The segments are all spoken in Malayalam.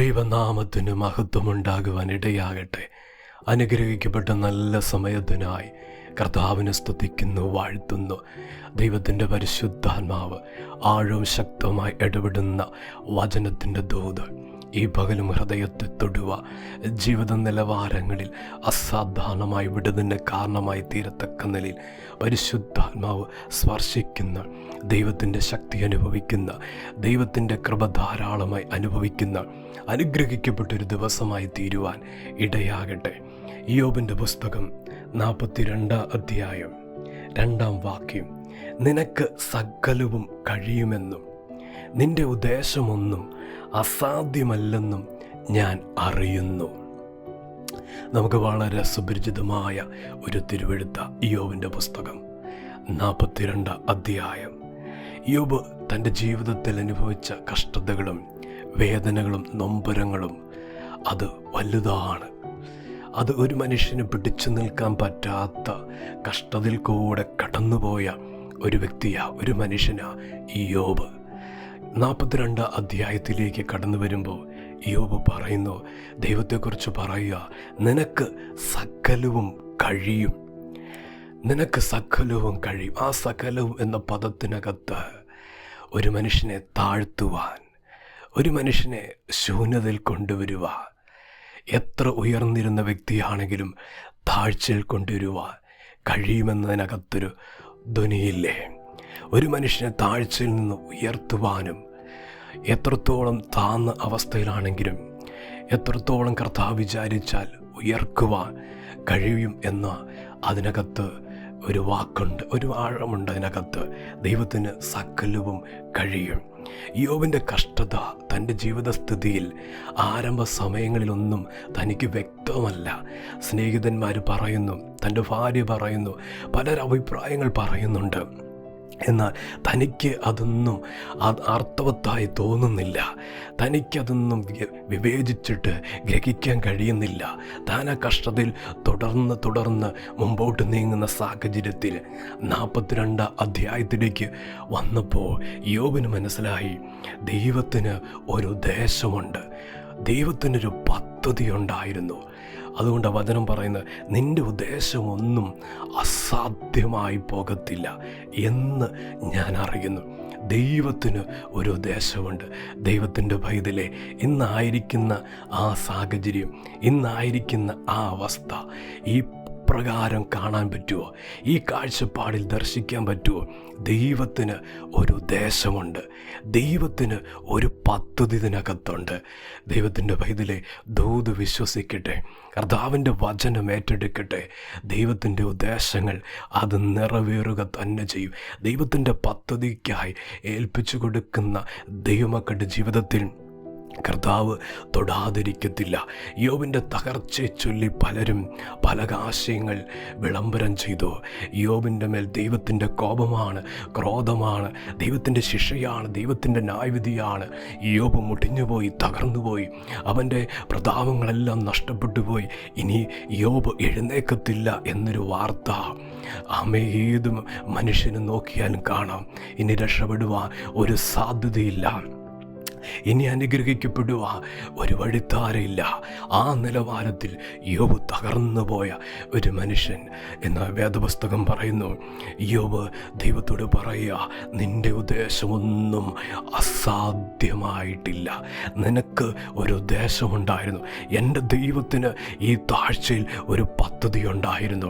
ദൈവനാമത്തിന് മഹത്വമുണ്ടാകുവാൻ ഇടയാകട്ടെ അനുഗ്രഹിക്കപ്പെട്ട നല്ല സമയത്തിനായി കർത്താവിനെ സ്തുതിക്കുന്നു വാഴ്ത്തുന്നു. ദൈവത്തിന്റെ പരിശുദ്ധാത്മാവ് ആഴവും ശക്തവുമായി ഇടപെടുന്ന വചനത്തിന്റെ ദൂത് ഈ പകലും ഹൃദയത്തെ തൊടുവ. ജീവിത നിലവാരങ്ങളിൽ അസാധാരണമായി വിടുതലിന് കാരണമായി തീരത്തക്ക നിലയിൽ പരിശുദ്ധാത്മാവ് സ്പർശിക്കുന്ന ദൈവത്തിന്റെ ശക്തി അനുഭവിക്കുന്ന ദൈവത്തിന്റെ കൃപ ധാരാളമായി അനുഭവിക്കുന്ന അനുഗ്രഹിക്കപ്പെട്ടൊരു ദിവസമായി തീരുവാൻ ഇടയാകട്ടെ. യോബിന്റെ പുസ്തകം നാൽപ്പത്തിരണ്ടാം അധ്യായം രണ്ടാം വാക്യം. നിനക്ക് സകലവും കഴിയുമെന്നും നിന്റെ ഉദ്ദേശമൊന്നും അസാധ്യമല്ലെന്നും ഞാൻ അറിയുന്നു. നമുക്ക് വളരെ സുപരിചിതമായ ഒരു തിരുവെഴുത്ത യോബിന്റെ പുസ്തകം നാൽപ്പത്തിരണ്ട് അധ്യായം. യോബ് തന്റെ ജീവിതത്തിൽ അനുഭവിച്ച കഷ്ടതകളും വേദനകളും നൊമ്പരങ്ങളും അത് വലുതാണ്. അത് ഒരു മനുഷ്യന് പിടിച്ചു നിൽക്കാൻ പറ്റാത്ത കഷ്ടതയിൽ കൂടെ കടന്നുപോയ ഒരു വ്യക്തിയാ ഒരു മനുഷ്യനാ ഈ യോബ്. നാൽപ്പത്തിരണ്ട് അധ്യായത്തിലേക്ക് കടന്നു വരുമ്പോൾ യോബ് പറയുന്നു ദൈവത്തെക്കുറിച്ച് പറയുക നിനക്ക് സകലവും കഴിയും. നിനക്ക് സകലവും കഴിയും. ആ സകലവും എന്ന പദത്തിനകത്ത് ഒരു മനുഷ്യനെ താഴ്ത്തുവാൻ ഒരു മനുഷ്യനെ ശൂന്യതയിൽ കൊണ്ടുവരുവാൻ എത്ര ഉയർന്നിരുന്ന വ്യക്തിയാണെങ്കിലും താഴ്ചയിൽ കൊണ്ടുവരുവാൻ കഴിയുമെന്നതിനകത്തൊരു ധ്വനിയില്ലേ? ഒരു മനുഷ്യനെ താഴ്ചയിൽ നിന്ന് ഉയർത്തുവാനും എത്രത്തോളം താന്ന അവസ്ഥയിലാണെങ്കിലും എത്രത്തോളം കർത്താവ് വിചാരിച്ചാൽ ഉയർക്കുവാൻ കഴിയും എന്ന അതിനകത്ത് ഒരു വാക്കുണ്ട് ഒരു ആഴമുണ്ട് അതിനകത്ത്. ദൈവത്തിന് സകലവും കഴിയും. യോവിന്റെ കഷ്ടത തന്റെ ജീവിതസ്ഥിതിയിൽ ആരംഭ സമയങ്ങളിലൊന്നും തനിക്ക് വ്യക്തമല്ല. സ്നേഹിതന്മാർ പറയുന്നു തന്റെ ഭാര്യ പറയുന്നു പലരഭിപ്രായങ്ങൾ പറയുന്നുണ്ട്. എന്നാൽ തനിക്ക് അതൊന്നും അത് അർത്ഥവത്തായി തോന്നുന്നില്ല. തനിക്കതൊന്നും വിവേചിച്ചിട്ട് ഗ്രഹിക്കാൻ കഴിയുന്നില്ല. താൻ ആ കഷ്ടതയിൽ തുടർന്ന് തുടർന്ന് മുമ്പോട്ട് നീങ്ങുന്ന സാഹചര്യത്തിൽ നാൽപ്പത്തിരണ്ട് അധ്യായത്തിലേക്ക് വന്നപ്പോൾ യോബിന് മനസ്സിലായി ദൈവത്തിന് ഒരു ദേശമുണ്ട്. ദൈവത്തിനൊരു പദ്ധതി ഉണ്ടായിരുന്നു അതുകൊണ്ട് വചനം പറയുന്നത് നിന്റെ ഉദ്ദേശമൊന്നും അസാധ്യമായി പോകത്തില്ല എന്ന് ഞാൻ അറിയുന്നു. ദൈവത്തിന് ഒരു ഉദ്ദേശമുണ്ട് ദൈവത്തിന്റെ പൈതലെ ഇന്നായിരിക്കുന്ന ആ സാഹചര്യം ഇന്നായിരിക്കുന്ന ആ അവസ്ഥ ഈ പ്രകാരം കാണാൻ പറ്റുമോ ഈ കാഴ്ചപ്പാടിൽ ദർശിക്കാൻ പറ്റുമോ ദൈവത്തിന് ഒരു ഉദ്ദേശമുണ്ട് ദൈവത്തിന് ഒരു പദ്ധതി ഇതിനകത്തുണ്ട് ദൈവത്തിന്റെ പൈതലെ ദൂത് വിശ്വസിക്കട്ടെ കർത്താവിന്റെ വചനം ഏറ്റെടുക്കട്ടെ. ദൈവത്തിന്റെ ഉദ്ദേശങ്ങൾ അത് നിറവേറുക തന്നെ ചെയ്യും. ദൈവത്തിന്റെ പദ്ധതിക്കായി ഏൽപ്പിച്ചു കൊടുക്കുന്ന ദൈവമക്കളുടെ ജീവിതത്തിൽ കർത്താവ് തൊടാതിരിക്കത്തില്ല. യോബിന്റെ തകർച്ചയെ ചൊല്ലി പലരും പല ആശയങ്ങൾ വിളംബരം ചെയ്തു. യോബിന്റെ മേൽ ദൈവത്തിന്റെ കോപമാണ് ക്രോധമാണ് ദൈവത്തിന്റെ ശിക്ഷയാണ് ദൈവത്തിന്റെ ന്യായവിധിയാണ്. യോബ് മുടിഞ്ഞുപോയി തകർന്നുപോയി. അവന്റെ പ്രതാപങ്ങളെല്ലാം നഷ്ടപ്പെട്ടു പോയി ഇനി യോബ് എഴുന്നേക്കത്തില്ല എന്നൊരു വാർത്ത ആമ ഏത് മനുഷ്യന് നോക്കിയാലും കാണാം. ഇനി രക്ഷപ്പെടുവാൻ ഒരു സാധ്യതയില്ല. ഇനി അനുഗ്രഹിക്കപ്പെടുക ഒരു വഴിത്താരയില്ല. ആ നിലവാരത്തിൽ യോബ് തകർന്നു പോയ ഒരു മനുഷ്യൻ എന്ന വേദപുസ്തകം പറയുന്നു. യോബ് ദൈവത്തോട് പറയുക നിന്റെ ഉദ്ദേശമൊന്നും അസാധ്യമായിട്ടില്ല. നിനക്ക് ഒരു ഉദ്ദേശമുണ്ടായിരുന്നു. എന്റെ ദൈവത്തിന് ഈ താഴ്ചയിൽ ഒരു പദ്ധതി ഉണ്ടായിരുന്നു.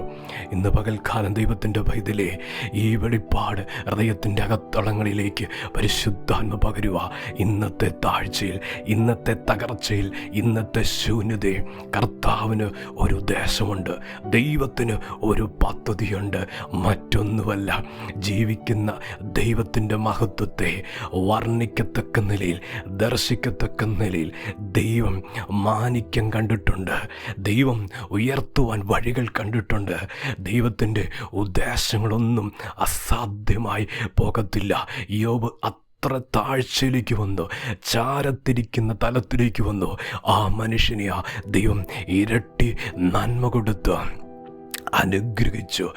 ഇന്ന് പകൽക്കാലം ദൈവത്തിന്റെ പൈതലെ ഈ വെളിപ്പാട് ഹൃദയത്തിന്റെ അകത്തളങ്ങളിലേക്ക് പരിശുദ്ധാത്മ പകരുക ഇന്നത്തെ താഴ്ചയിൽ ഇന്നത്തെ തകർച്ചയിൽ ഇന്നത്തെ ശൂന്യതയിൽ കർത്താവിന് ഒരു ഉദ്ദേശമുണ്ട്. ദൈവത്തിന് ഒരു പദ്ധതിയുണ്ട്. മറ്റൊന്നുമല്ല ജീവിക്കുന്ന ദൈവത്തിന്റെ മഹത്വത്തെ വർണിക്കത്തക്ക നിലയിൽ ദർശിക്കത്തക്ക നിലയിൽ ദൈവം മാനിക്യം കണ്ടിട്ടുണ്ട്. ദൈവം ഉയർത്തുവാൻ വഴികൾ കണ്ടിട്ടുണ്ട്. ദൈവത്തിന്റെ ഉദ്ദേശങ്ങളൊന്നും അസാധ്യമായി പോകത്തില്ല. യോബ് അത്ര താഴ്ചയിലേക്ക് വന്നു? ചാരത്തിരിക്കുന്ന തലത്തിലേക്ക് വന്നു. ആ മനുഷ്യനെയാ ദൈവം ഇരട്ടി നന്മ കൊടുത്ത്. അനുഗ്രഹിച്ചു.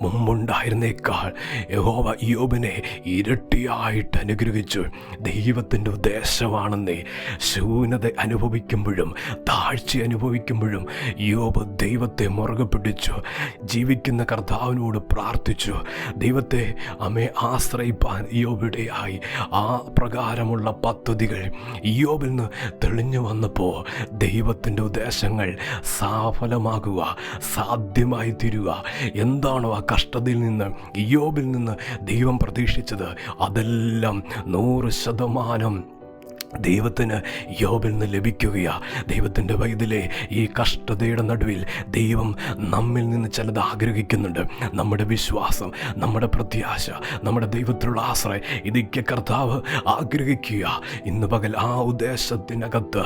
മുമ്പുണ്ടായിരുന്നേക്കാൾ യഹോവ യോബിനെ ഇരട്ടിയായിട്ട് അനുഗ്രഹിച്ചു. ദൈവത്തിന്റെ ഉദ്ദേശമാണെന്നേ. ശൂന്യത അനുഭവിക്കുമ്പോഴും താഴ്ച അനുഭവിക്കുമ്പോഴും യോബ് ദൈവത്തെ മുറുകെ പിടിച്ചു. ജീവിക്കുന്ന കർത്താവിനോട് പ്രാർത്ഥിച്ചു. ദൈവത്തെ അമ്മയെ ആശ്രയിപ്പാൻ യോബിടെയായി ആ പ്രകാരമുള്ള പദ്ധതികൾ യോബിൽ നിന്ന് തെളിഞ്ഞു വന്നപ്പോൾ ദൈവത്തിന്റെ ഉദ്ദേശങ്ങൾ സാഫലമാകുക സാധ്യമായി തീരുക എന്താണോ ആ കഷ്ടതയിൽ നിന്ന് യോബിൽ നിന്ന് ദൈവം പ്രതീക്ഷിച്ചത്? അതെല്ലാം നൂറ് ശതമാനം ദൈവത്തിന് യോബിൽ നിന്ന് ലഭിക്കുകയാ. ദൈവത്തിന്റെ വൈദ്യലെ ഈ കഷ്ടതയുടെ നടുവിൽ ദൈവം നമ്മിൽ നിന്ന് ചിലത് ആഗ്രഹിക്കുന്നുണ്ട്. നമ്മുടെ വിശ്വാസം നമ്മുടെ പ്രത്യാശ നമ്മുടെ ദൈവത്തിലുള്ള ആശ്രയം ഇതൊക്കെ കർത്താവ് ആഗ്രഹിക്കുക ഇന്ന് പകൽ ആ ഉദ്ദേശത്തിനകത്ത്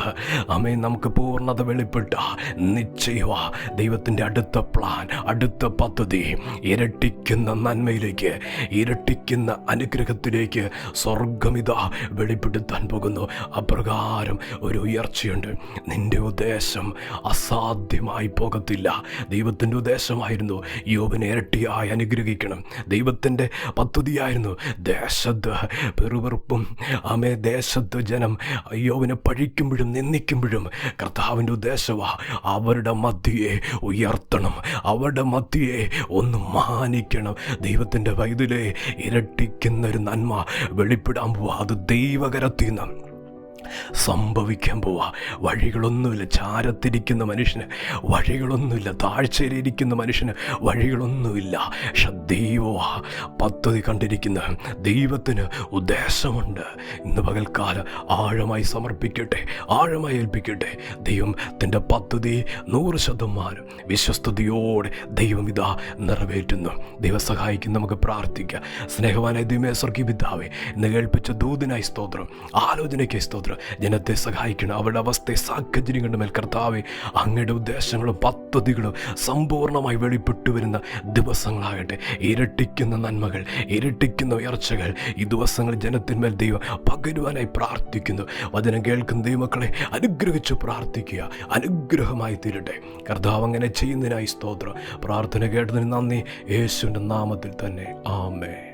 അമ്മേ നമുക്ക് പൂർണത വെളിപ്പെട്ട നിശ്ചയവ ദൈവത്തിന്റെ അടുത്ത പ്ലാൻ അടുത്ത പദ്ധതി. ഇരട്ടിക്കുന്ന നന്മയിലേക്ക് ഇരട്ടിക്കുന്ന അനുഗ്രഹത്തിലേക്ക് സ്വർഗമിത വെളിപ്പെടുത്താൻ പോകുന്നു. അപ്രകാരം ഒരു ഉയർച്ചയുണ്ട്. നിന്റെ ഉദ്ദേശം അസാധ്യമായി പോകത്തില്ല. ദൈവത്തിന്റെ ഉദ്ദേശമായിരുന്നു യോബിനെ ഇരട്ടിയായി അനുഗ്രഹിക്കണം. ദൈവത്തിന്റെ പദ്ധതിയായിരുന്നു ദേശത്ത് പെറുപെറുപ്പും ആമേ ദേശത്ത് ജനം യോബിനെ പഴിക്കുമ്പോഴും നിന്ദിക്കുമ്പോഴും കർത്താവിന്റെ ഉദ്ദേശമാ അവരുടെ മധ്യയെ ഉയർത്തണം. അവരുടെ മധ്യയെ ഒന്ന് മാനിക്കണം. ദൈവത്തിന്റെ വൈദ്യുലെ ഇരട്ടിക്കുന്നൊരു നന്മ വെളിപ്പെടാൻ പോവാ. അത് ദൈവകരത്തിൽ നിന്ന്. സംഭവിക്കാൻ പോവാ. വഴികളൊന്നുമില്ല. ചാരത്തിരിക്കുന്ന മനുഷ്യന് വഴികളൊന്നുമില്ല. താഴ്ചയിലിരിക്കുന്ന മനുഷ്യന് വഴികളൊന്നുമില്ല. പക്ഷെ ദൈവമാ പദ്ധതി കണ്ടിരിക്കുന്ന ദൈവത്തിന് ഉദ്ദേശമുണ്ട്. ഇന്ന് പകൽക്കാലം ആഴമായി സമർപ്പിക്കട്ടെ ആഴമായി ഏൽപ്പിക്കട്ടെ. ദൈവം തന്റെ പദ്ധതി നൂറ് ശതമാനം വിശ്വസ്തയോടെ ദൈവം ഇതാ നിറവേറ്റുന്നു. ദൈവം സഹായിക്കും നമുക്ക് പ്രാർത്ഥിക്കാം. സ്നേഹവാനായ ദൈവമേ സ്വർഗീയ പിതാവേ ഇന്ന് കേൾപ്പിച്ച ദൂതിനായി സ്തോത്രം ആലോചനയ്ക്കായി സ്തോത്രം ജനത്തെ സഹായിക്കണം. അവരുടെ അവസ്ഥയെ സാഹചര്യങ്ങളുടെ മേൽ കർത്താവെ അങ്ങയുടെ ഉദ്ദേശങ്ങളും പദ്ധതികളും സമ്പൂർണമായി വെളിപ്പെട്ടു വരുന്ന ദിവസങ്ങളാകട്ടെ. ഇരട്ടിക്കുന്ന നന്മകൾ ഇരട്ടിക്കുന്ന ഉയർച്ചകൾ ഈ ദിവസങ്ങൾ ജനത്തിന്മേൽ ദൈവം പകരുവാനായി പ്രാർത്ഥിക്കുന്നു. വചനം കേൾക്കുന്ന ദൈവമക്കളെ അനുഗ്രഹിച്ച് പ്രാർത്ഥിക്കുക. അനുഗ്രഹമായി തീരട്ടെ. കർത്താവ് അങ്ങനെ ചെയ്യുന്നതിനായി സ്തോത്രം. പ്രാർത്ഥന കേട്ടതിന് നന്ദി. യേശുവിന്റെ നാമത്തിൽ തന്നെ. ആമേ